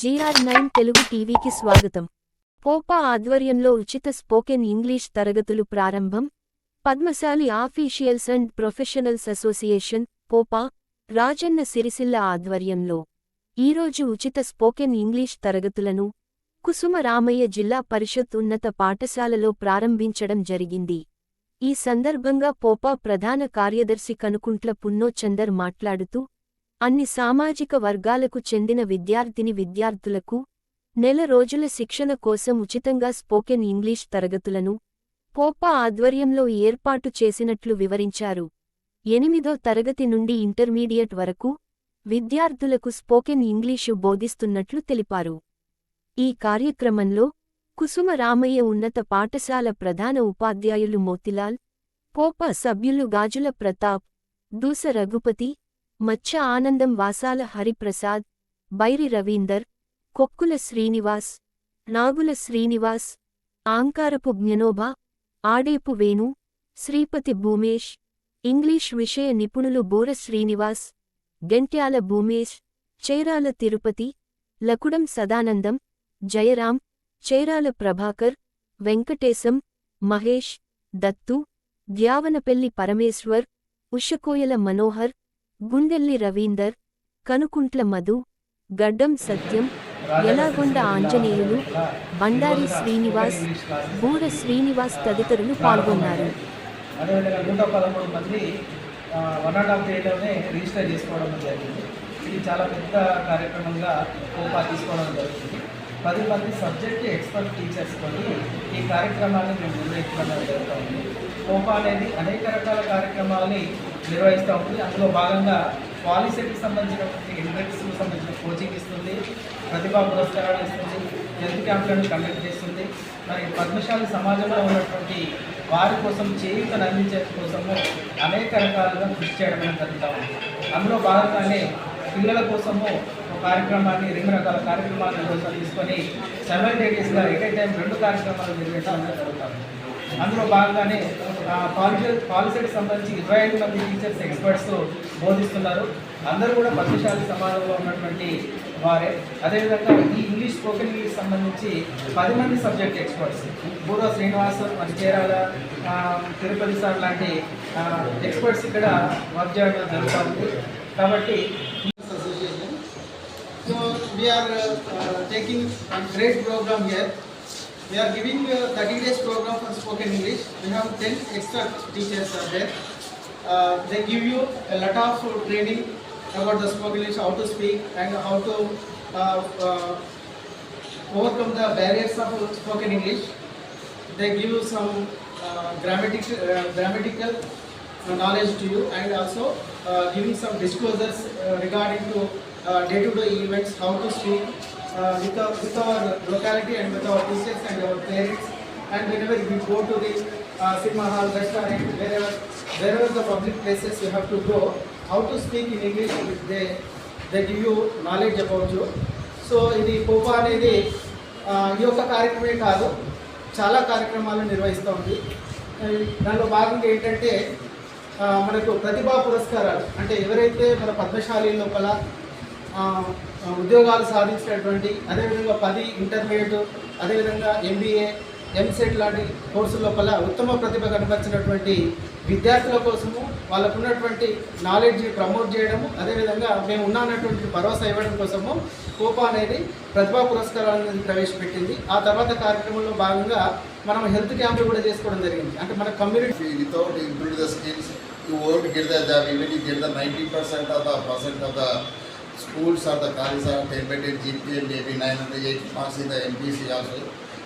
GR nine Telugu టీవీకి స్వాగతం. పోపా ఆధ్వర్యంలో ఉచిత స్పోకెన్ ఇంగ్లీష్ తరగతులు ప్రారంభం. Padmashali officials and professionals association POPA Rajanna Sircilla ఆధ్వర్యంలో. ఈరోజు ఉచిత స్పోకెన్ ఇంగ్లీష్ తరగతులను కుసుమ రామయ్య జిల్లా పరిషత్ ఉన్నత పాఠశాలలో ప్రారంభించడం జరిగింది. ఈ సందర్భంగా పోపా ప్రధాన కార్యదర్శి కనుకుంట్ల పున్నోచందర్ మాట్లాడుతూ అన్ని సామాజిక వర్గాలకు చెందిన విద్యార్థిని విద్యార్థులకు నెల రోజుల శిక్షణ కోసం ఉచితంగా స్పోకెన్ ఇంగ్లీష్ తరగతులను పోపా ఆధ్వర్యంలో ఏర్పాటు చేసినట్లు వివరించారు. ఎనిమిదో తరగతి నుండి ఇంటర్మీడియట్ వరకు విద్యార్థులకు స్పోకెన్ ఇంగ్లీషు బోధిస్తున్నట్లు తెలిపారు. ఈ కార్యక్రమంలో కుసుమ రామయ్య ఉన్నత పాఠశాల ప్రధాన ఉపాధ్యాయులు మోతిలాల్ పోపా సభ్యులు గాజుల ప్రతాప్ దూస రఘుపతి మచ్చ ఆనందం వాసాల హరిప్రసాద్ బైరి రవీందర్ కొక్కుల శ్రీనివాస్ నాగుల శ్రీనివాస్ ఆంకారపు జ్ఞనోభ ఆడేపు వేణు శ్రీపతి భూమేష్ ఇంగ్లీష్ విషయ నిపుణులు బోర శ్రీనివాస్ గెంట్యాల భూమేష్ చేరాల తిరుపతి లకుడం సదానందం జయరాం చైరాల ప్రభాకర్ వెంకటేశం మహేష్ దత్తు ద్యావనపెల్లి పరమేశ్వర్ ఉషకోయల మనోహర్ గుండెల్లి రవీందర్ కనుకుంట్ల మధు గడ్డం సత్యం ఎలాగొండ ఆంజనేయులు బండారి శ్రీనివాస్ బూర శ్రీనివాస్ తదితరులు పాల్గొన్నారు. అదేవిధంగా నూట పదమూడు మంది వన్ అండ్ హాఫ్ డేలోనే రిజిస్టర్ చేసుకోవడం జరిగింది. ఇది చాలా పెద్ద కార్యక్రమంగా కోపా తీసుకోవడం జరుగుతుంది పది మంది సబ్జెక్ట్ ఎక్స్పర్ట్ టీచర్స్తో ఈ కార్యక్రమాన్ని మేము నిర్వహించడం జరుగుతూ ఉంది కోపా అనేది అనేక రకాల కార్యక్రమాలని నిర్వహిస్తూ ఉంటుంది అందులో భాగంగా పాలసీకి సంబంధించినటువంటి ఇంట్రెక్స్కి సంబంధించిన కోచింగ్ ఇస్తుంది ప్రతిభా పురస్కారాలు ఇస్తుంది హెల్త్ క్యాంపులను కండక్ట్ చేస్తుంది. మరి పద్మశాలి సమాజంలో ఉన్నటువంటి వారి కోసం చేయూతను అందించే కోసము అనేక రకాలుగా కృషి చేయడం జరుగుతూ ఉంది. అందులో భాగంగానే పిల్లల కోసము ఒక కార్యక్రమాన్ని రెండు రకాల కార్యక్రమాలను కోసం తీసుకొని సైమల్టేనియస్గా ఎట్ టైం రెండు కార్యక్రమాలు నిర్వహించడం అనేది అందులో భాగంగానే పాలిసీ పాలిసీకి సంబంధించి ఇరవై ఐదు మంది టీచర్స్ ఎక్స్పర్ట్స్ బోధిస్తున్నారు. అందరూ కూడా పద్మశాలి సమాజంలో ఉన్నటువంటి వారే. అదేవిధంగా ఈ ఇంగ్లీష్ స్పోకెన్ ఇంగ్లీష్ సంబంధించి పది మంది సబ్జెక్ట్ ఎక్స్పర్ట్స్. పూర్వ శ్రీనివాస్ మన చేరాల తిరుపతి సార్ లాంటి ఎక్స్పర్ట్స్ ఇక్కడ వర్క్ చేయడం జరుగుతుంది. కాబట్టి we are uh, taking a great program here. We are giving a 30 days program for spoken English. We have 10 extra teachers are there. Uh, they give you a lot of training about the spoken English, how to speak and how to uh, uh, overcome the barriers of spoken English. They give you some uh, grammatical, uh, grammatical knowledge to you and also uh, giving some disclosures uh, regarding to uh, day-to-day events, how to speak uh, with, our, with our locality and with our teachers and our parents. And whenever we go to the uh, cinema hall, restaurant, wherever, wherever the public places you have to go, how to speak in English, they, they give you knowledge about you. So ఇది కోపా అనేది ఆ, ఈ యొక్క కార్యక్రమే కాదు చాలా కార్యక్రమాలు నిర్వహిస్తూ ఉంది ఆ, దానిలో భాగంగా ఏంటంటే ఆ, మనకు ప్రతిభా పురస్కారాలు అంటే ఎవరైతే మన పద్మశాలి లోపల ఆ, ఆ, ఉద్యోగాలు సాధించినటువంటి అదేవిధంగా పది ఇంటర్మీడియట్ అదేవిధంగా ఎంబీఏ ఎంసెట్ లాంటి కోర్సుల లోపల ఉత్తమ ప్రతిభ కనపరిచినటువంటి విద్యార్థుల కోసము వాళ్ళకు ఉన్నటువంటి నాలెడ్జ్ని ప్రమోట్ చేయడము అదేవిధంగా మేము ఉన్నటువంటి భరోసా ఇవ్వడం కోసము కోపా అనేది ప్రతిభా పురస్కారాలు అనేది ప్రవేశపెట్టింది. ఆ తర్వాత కార్యక్రమంలో భాగంగా మనం హెల్త్ క్యాంపులు కూడా చేసుకోవడం జరిగింది. అంటే మన community without improve the skills the skills, you won't get the percent Even the get the ninety schools or the colleges are ten GPA, maybe nine hundred eighty marks in the MPC also,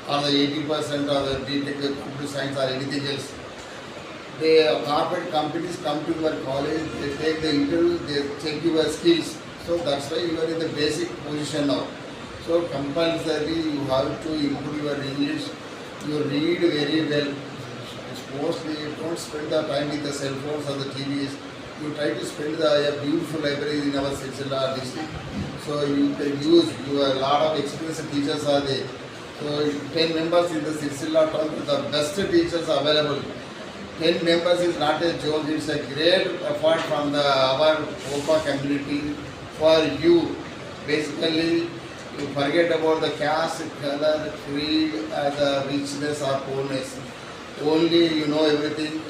or the eighty percent of the BTech, computer science or anything else. The corporate companies come to your college, they take the interview, they check your skills. So that's why you are in the basic position now. So compulsory, you have to improve your English. You read very well. Mostly don't spend the time with the cell phones or the TVs. You try to spend the a beautiful library in our Silsila district. So you can use your lot of experienced teachers are there. So ten members in the Silsila town, the best teachers available. Ten members is not a joke. It's a great effort from the our Opa community for you. Basically, You forget about the caste, color, creed, uh, the richness or poorness. Only you know everything